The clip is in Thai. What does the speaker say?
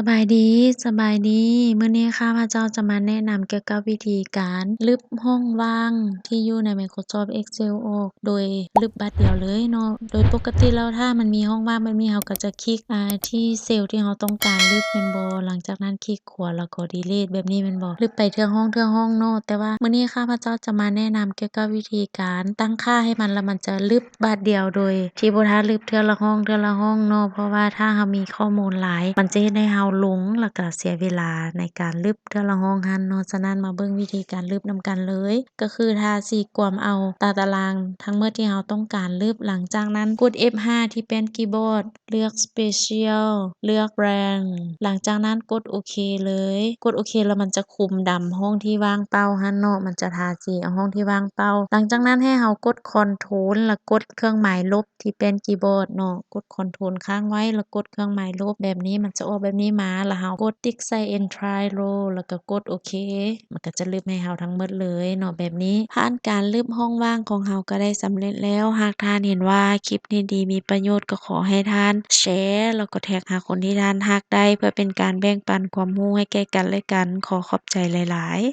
สบายดี สบายดี มื้อนี้ข้าพเจ้าจะมาแนะนำเกี่ยวกับวิธีการลึบห้องว่างที่อยู่ใน Microsoft Excel ออก โดยลึบบัดเดียวเลยเนาะ โดยปกติแล้วถ้ามันมีห้องว่างแบบนี้เราก็จะคลิกอ่าที่เซลล์ที่เราต้องการลึบแม่นบ่หลังจากนั้นคลิกขวาแล้วก็ delete แบบนี้แม่นบ่ลึบไปเทื่อห้องเทื่อห้องเนาะ แต่ว่ามื้อนี้ข้าพเจ้าจะมาแนะนำเกี่ยวกับวิธีการตั้งค่าให้มันแล้วมันจะลึบบาดเดียวโดย ที่บ่ทันลึบเทื่อละห้องเทื่อละห้องเนาะ เพราะว่าถ้าเรามีข้อมูลหลายมันจะเฮ็ดให้เราหลงแล้วก็เสียเวลาในการลึบเทื่อละห้องหั้นเนาะ ฉะนั้นมาเบิ่งวิธีการลึบนำกันเลย ก็คือถ้าสิกวมเอาตาตารางทั้งหมดที่เราต้องการลึบ หลังจากนั้นกด F5 ที่แป้นคีย์บอร์ด เลือก Special เลือก Blank หลังจากนั้นกดโอเคเลย กดโอเคแล้วมันจะคุมดำห้องที่ว่างเปล่าหั้นเนาะ มันจะทาสีเอาห้องที่ว่างเปล่าหลังจากนั้นให้เรากด Control แล้วกดเครื่องหมายลบที่แป้นคีย์บอร์ดเนาะ กด Control ค้างไว้แล้วกดเครื่องหมายลบแบบนี้มันจะออกแบบนี้มาแล้วเฮากดติ๊กใส่ Entry Row แล้วก็กดโอเค มันก็จะลืบให้เราทั้งหมดเลยเนาะแบบนี้ผ่านการลืบห้องว่างของเราก็ได้สำเร็จแล้ว หากท่านเห็นว่าคลิปนี้ดีมีประโยชน์ก็ขอให้ท่านแชร์แล้วก็แท็กหาคนที่ท่านฮักได้ เพื่อเป็นการแบ่งปันความรู้ให้แก่กันและกันขอขอบใจหลาย ๆ